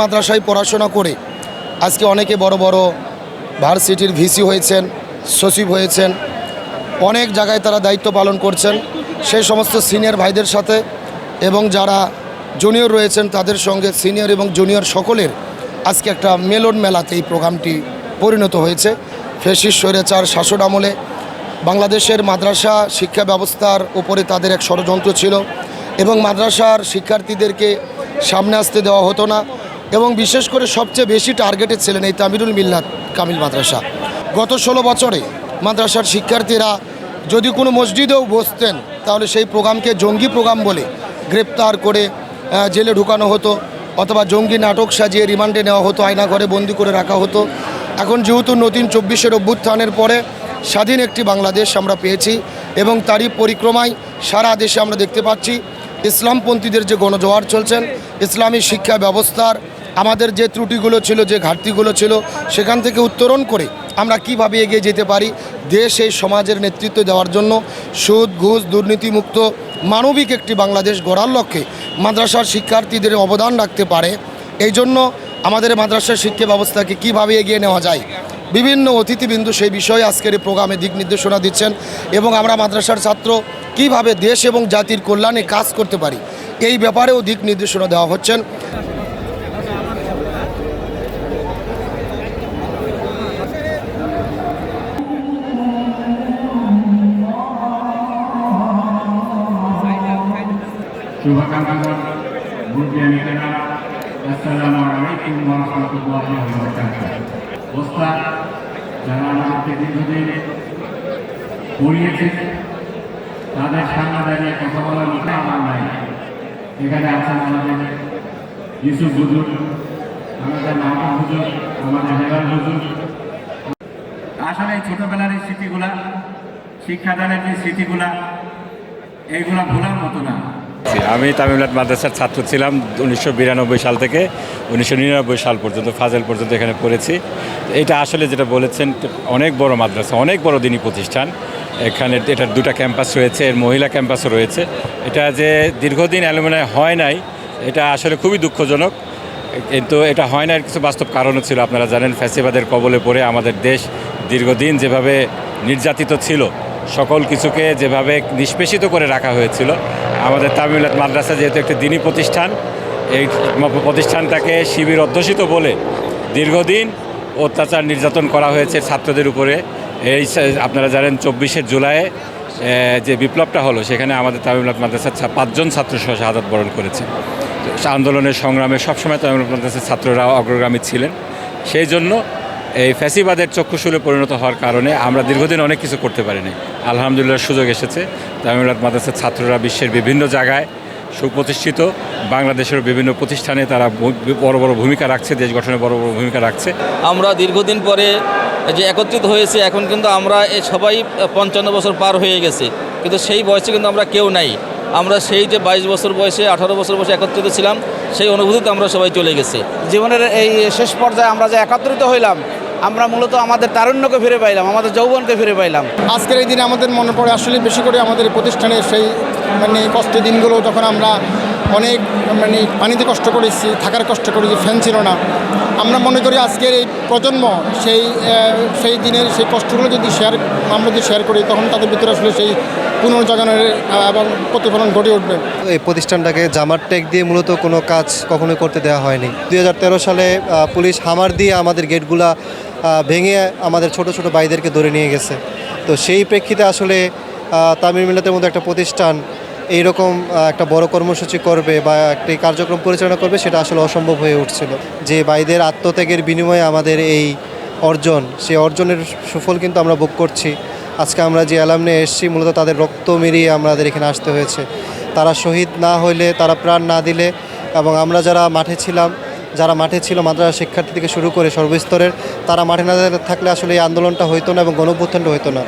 মাদ্রাসায় পড়াশোনা করে আজকে অনেকে বড় বড় ভার্সিটির ভিসি হয়েছেন, সচিব হয়েছেন, অনেক জায়গায় তারা দায়িত্ব পালন করছেন। সেই সমস্ত সিনিয়র ভাইদের সাথে এবং যারা জুনিয়র রয়েছেন তাদের সঙ্গে সিনিয়র এবং জুনিয়র সকলের আজকে একটা মেলন মেলাতে এই প্রোগ্রামটি পরিণত হয়েছে। ফেসিস স্বৈরাচার শাসন আমলে বাংলাদেশের মাদ্রাসা শিক্ষা ব্যবস্থার উপরে তাদের এক ষড়যন্ত্র ছিল এবং মাদ্রাসার শিক্ষার্থীদেরকে সামনে আসতে দেওয়া হতো না। এবং বিশেষ করে সবচেয়ে বেশি টার্গেটেড ছিলেন এই তামিরুল মিল্লাত কামিল মাদ্রাসা। গত ষোলো বছরে মাদ্রাসার শিক্ষার্থীরা যদি কোনো মসজিদেও বসতেন, তাহলে সেই প্রোগ্রামকে জঙ্গি প্রোগ্রাম বলে গ্রেপ্তার করে জেলে ঢুকানো হতো অথবা জঙ্গি নাটক সাজিয়ে রিমান্ডে নেওয়া হতো, আয়না ঘরে বন্দি করে রাখা হতো। এখন যেহেতু নতুন চব্বিশের অভ্যুত্থানের পরে স্বাধীন একটি বাংলাদেশ আমরা পেয়েছি এবং তারই পরিক্রমায় সারা দেশে আমরা দেখতে পাচ্ছি, ইসলামপন্থীদের যে গণজোয়ার চলছেন, ইসলামী শিক্ষা ব্যবস্থার আমাদের যে ত্রুটিগুলো ছিল, যে ঘাটতিগুলো ছিল, সেখান থেকে উত্তরণ করে আমরা কীভাবে এগিয়ে যেতে পারি দেশ এই সমাজের নেতৃত্ব দেওয়ার জন্য সুদ, ঘুষ, দুর্নীতিমুক্ত মানবিক একটি বাংলাদেশ গড়ার লক্ষ্যে মাদ্রাসার শিক্ষার্থীদের অবদান রাখতে পারে। এই জন্য আমাদের মাদ্রাসার শিক্ষা ব্যবস্থাকে কীভাবে এগিয়ে নেওয়া যায়, বিভিন্ন অতিথিবৃন্দু সেই বিষয়ে আজকের এই প্রোগ্রামে দিক নির্দেশনা দিচ্ছেন এবং আমরা মাদ্রাসার ছাত্র কীভাবে দেশ এবং জাতির কল্যাণে কাজ করতে পারি, এই ব্যাপারেও দিক নির্দেশনা দেওয়া হচ্ছেন। শুভকামনা বুদ্ধিয়ানিকেরা আসসালামু আলাইকুম রাহমাতুল্লাহি ওয়া ওস্তাদ যারা আমাদেরকে দীর্ঘদিন পড়িয়েছে তাদের সামনে দাঁড়িয়ে কথা বলার মতো আমার নাই এখানে আছেন আমাদের ইউসুফ হুজুর আমাদের মাহমুদ হুজুর আমাদের হেলাল হুজুর আসলে ছোটবেলার এই স্মৃতিগুলা, শিক্ষাদানের যে স্মৃতিগুলা, এইগুলা ভোলার মতো না। আমি তামিমনাথ মাদ্রাসার ছাত্র ছিলাম উনিশশো বিরানব্বই সাল থেকে, উনিশশো নিরানব্বই সাল পর্যন্ত, ফাজেল পর্যন্ত এখানে পড়েছি। এটা আসলে যেটা বলেছেন, অনেক বড় মাদ্রাসা, অনেক বড় দিনই প্রতিষ্ঠান। এখানে এটার দুটা ক্যাম্পাস রয়েছে, এর মহিলা ক্যাম্পাসও রয়েছে। এটা যে দীর্ঘদিন অ্যালুমিনায় হয় নাই, এটা আসলে খুবই দুঃখজনক। কিন্তু এটা হয় না কিছু বাস্তব কারণও ছিল, আপনারা জানেন, ফ্যাসিবাদের কবলে পড়ে আমাদের দেশ দীর্ঘদিন যেভাবে নির্যাতিত ছিল, সকল কিছুকে যেভাবে নিষ্পেষিত করে রাখা হয়েছিল আমাদের তামিলাত মাদ্রাসা যেহেতু একটি দিনী প্রতিষ্ঠান, এই প্রতিষ্ঠানটাকে শিবির অধ্যুষিত বলে দীর্ঘদিন অত্যাচার নির্যাতন করা হয়েছে ছাত্রদের উপরে। এই আপনারা জানেন চব্বিশে জুলাইয়ে যে বিপ্লবটা হলো, সেখানে আমাদের তামিমনাথ মাদ্রাসার পাঁচজন ছাত্র সহ শাহাদত বরণ করেছে। আন্দোলনের সংগ্রামে সবসময় তামিমনাথ মাদ্রাসার ছাত্ররা অগ্রগামী ছিলেন। সেই জন্য এই ফ্যাসিবাদের চক্ষুশুলে পরিণত হওয়ার কারণে আমরা দীর্ঘদিন অনেক কিছু করতে পারিনি। আলহামদুলিল্লাহ সুযোগ এসেছে। তামিমনাথ মাদ্রাসার ছাত্ররা বিশ্বের বিভিন্ন জায়গায় সুপ্রতিষ্ঠিত। বাংলাদেশের বিভিন্ন প্রতিষ্ঠানে তারা বড় বড় ভূমিকা রাখছে দেশ গঠনে বড় বড় ভূমিকা রাখছে। আমরা দীর্ঘদিন পরে যে একত্রিত হয়েছে এখন কিন্তু আমরা এ সবাই পঞ্চান্ন বছর পার হয়ে গেছে। কিন্তু সেই বয়সে কিন্তু আমরা কেউ নাই। আমরা সেই যে বাইশ বছর বয়সে আঠারো বছর বয়সে একত্রিত ছিলাম সেই অনুভূতিতে আমরা সবাই চলে গেছি। জীবনের এই শেষ পর্যায়ে আমরা যে একত্রিত হইলাম আমরা মূলত আমাদের তারুণ্যকে ফিরে পাইলাম, আমাদের যৌবনকে ফিরে পাইলাম। আজকের এই দিনে আমাদের মনে পড়ে আসলে বেশি করে আমাদের প্রতিষ্ঠানের সেই মানে কষ্টের দিনগুলো যখন আমরা অনেক মানে পানিতে কষ্ট করেছি থাকার কষ্ট করেছি ফ্যান ছিল না। আমরা মনে করি আজকের এই প্রজন্ম সেই সেই দিনের সেই কষ্টগুলো যদি শেয়ার আমরা যদি শেয়ার করি তখন তাদের ভিতরে আসলে সেই পুনর্জাগরণের আহ, এবং প্রতিফলন ঘটে উঠবে। এই প্রতিষ্ঠানটাকে জামার টেক দিয়ে মূলত কোনো কাজ কখনোই করতে দেওয়া হয়নি। দু হাজার তেরো সালে পুলিশ হামার দিয়ে আমাদের গেটগুলা ভেঙে আমাদের ছোট ছোট ভাইদেরকে ধরে নিয়ে গেছে। তো সেই প্রেক্ষিতে আসলে তামিল মিল্লাতের মতো একটা প্রতিষ্ঠান এইরকম একটা বড় কর্মসূচি করবে বা একটি কার্যক্রম পরিচালনা করবে, সেটা আসলে অসম্ভব হয়ে উঠছিল। যে বাইদের আত্মত্যাগের বিনিময়ে আমাদের এই অর্জন, সেই অর্জনের সুফল কিন্তু আমরা ভোগ করছি। আজকে আমরা যে অ্যালাম নিয়ে এসেছি, মূলত তাদের রক্ত মেরিয়ে আমাদের এখানে আসতে হয়েছে। তারা শহীদ না হইলে, তারা প্রাণ না দিলে, এবং আমরা যারা মাঠে ছিলাম, যারা মাঠে ছিল মাদ্রাসা শিক্ষার্থী থেকে শুরু করে সর্বস্তরের, তারা মাঠে না থাকলে আসলে এই আন্দোলনটা হইতো না এবং গণঅভ্যুত্থানটা হইতো না।